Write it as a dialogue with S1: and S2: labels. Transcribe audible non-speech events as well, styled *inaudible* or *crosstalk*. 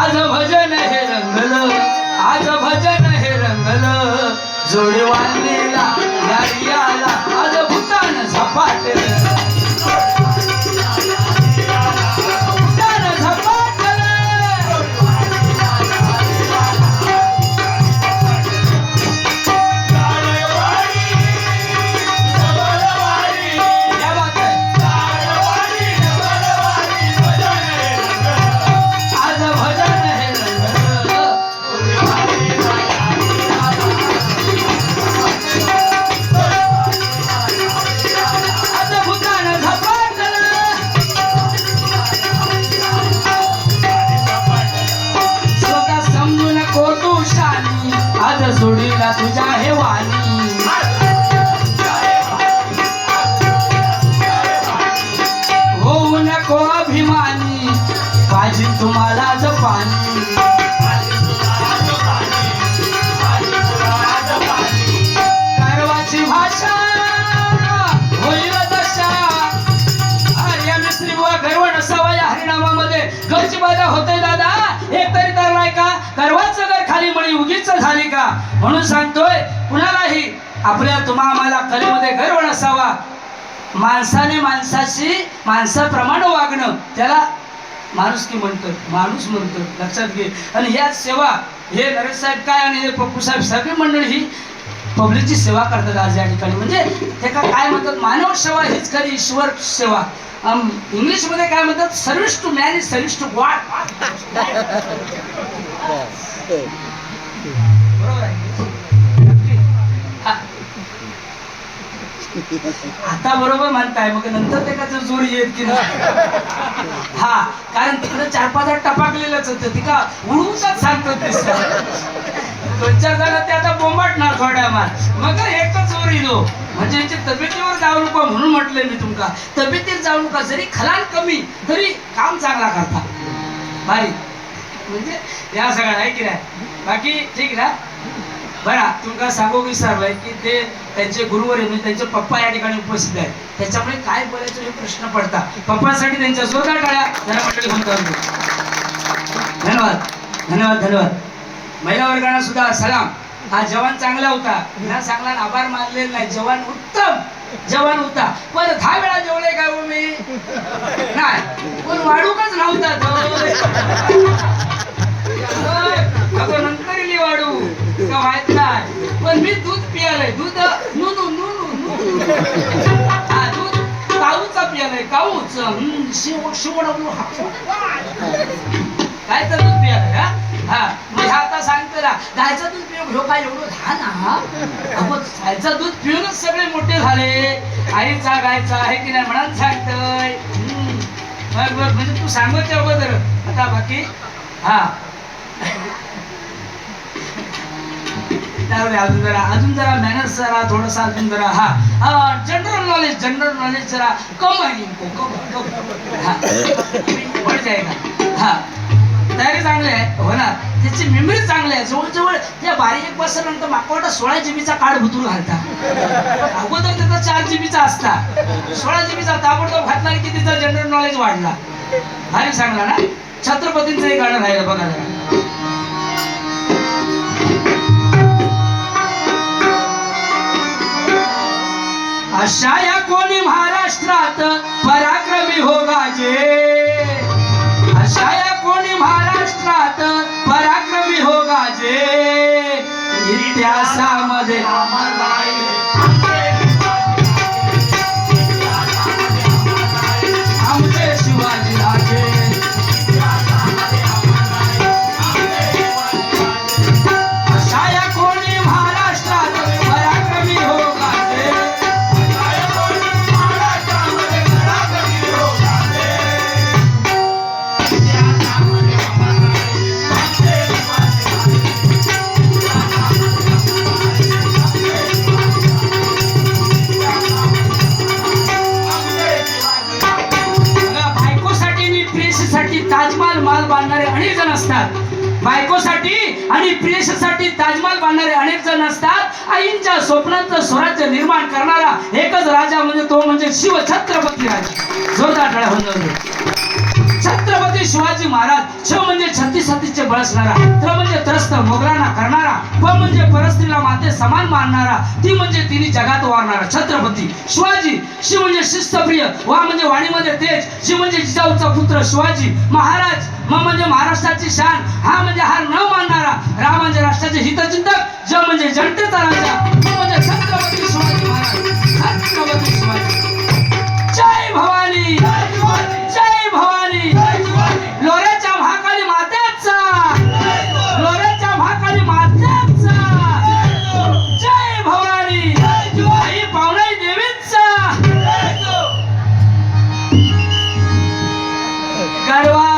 S1: आज भजन हे रंगलं आज भजन हे रंगलं. जोडी वाढलेला आज भूतान झपाटलं. म्हणून सांगतोय कुणालाही आपल्या तुम्हा आम्हाला कलेमध्ये गर्व नसावा माणसाने माणसाशी माणसाप्रमाणे वागणं त्याला माणुसकी म्हणतो माणूस म्हणतो लक्षात घे. आणि ह्या सेवा हे नरेश साहेब काय आणि हे पप्पू साहेब सगळी मंडळी ही पब्लिकची सेवा करतात आज या ठिकाणी. म्हणजे ते का काय म्हणतात मानव सेवा हीच खरी ईश्वर सेवा. इंग्लिशमध्ये काय म्हणतात service to man is service to God *laughs* आता बरोबर म्हणताय मग नंतर ते का जोर येत की नाही? हा कारण तिकडे चार पाच हात टपाकलेलंच होतं. ती का उडवूनच सांगतो ते दोन चार जण ते आता बोंबाटणार थोड्या मार मग एकच जोर येलो म्हणजे यांची तब्येतीवर जाऊ नका म्हणून म्हटलंय मी तुमका. तब्येतीत जाऊ नका जरी खलाल कमी तरी काम चांगला करता. भारी म्हणजे या सगळ्या आहे की नाही? बाकी ठीक ना? बरा तुमका सांगू विसरलंय की ते त्यांचे गुरुवर आहे, म्हणजे त्यांचे पप्पा या ठिकाणी उपस्थित आहेत. त्याच्यामुळे काय बोलायचं हे प्रश्न पडतात पप्पासाठी त्यांच्या जोरदार टाळ्या जरा मंडळी धन्यवाद. धन्यवाद धन्यवाद. महिला वर्गाला सुद्धा सलाम. हा जवान चांगला होता. ह्या चांगला आभार मानलेला नाही. जवान उत्तम. जवान होता. पण दहा वेळा जेवले काय हो मी? नाही. पण वाढूकच नव्हता. पण मी दूध पियालंय. दूध नुनू नु नु हा दूध काऊचा पियालंय? काऊच? शिव शिवडवलो काय तर दूध पियालंय हा? हा मी आता सांगतो ना गायचं दूध पिऊ ह्यो काय एवढं झा ना आपण गायचं दूध पिऊनच सगळे मोठे झाले. आईचा गायचा आहे की नाही म्हणून सांगतोय. हम्म. म्हणजे तू सांगत अगोदर. आता बाकी हा. त्यावेळी अजून जरा अजून जरा मॅनर्स जरा थोडंसं अजून जरा हा. जनरल नॉलेज जनरल नॉलेज जरा कम आहे इनको कम कम हा. जाएगा हा. तयारी चांगली आहे हो ना. त्याची मेमरी चांगली आहे. जवळजवळ त्या बारीक एक बसल्यानंतर मागवटा सोळा जीबीचा कार्ड भुतून घालता. अगोदर त्याचा चार जीबीचा असता. सोळा जीबीचा ताबडतोब घातला की तिचा जनरल नॉलेज वाढला. भारी चांगला ना? छत्रपतींचं एक गाणं राहिलं बघा जरा. अशा या कोणी महाराष्ट्रात पराक्रमी हो गाजे अशा या कोणी महाराष्ट्रात पराक्रमी हो गाजे इतिहासा असतात. बायकोसाठी आणि प्रेयसीसाठी ताजमहाल बांधणारे अनेक जण असतात. आईंच्या स्वप्नांचं स्वराज्य निर्माण करणारा एकच राजा म्हणजे तो म्हणजे शिव छत्रपती राजा. जोरदार टाळ्या होऊन छत्रपती शिवाजी महाराज छ म्हणजे छत्तीस सतीसतीचे बळसणारा त्र म्हणजे त्रस्त मोगलांना करणारा प म्हणजे परस्त्रीला माते समान मानणारा ती म्हणजे तिने जगात वारणारा छत्रपती. शिवाजी शिव म्हणजे शिस्तप्रिय वा म्हणजे वाणीमध्ये तेज शिव म्हणजे जिजाऊचा पुत्र शिवाजी महाराज म म्हणजे महाराष्ट्राची शान हा म्हणजे हार न मानणारा राम म्हणजे राष्ट्राचे हितचिंतक ज म्हणजे जनतेचा राजा. 台湾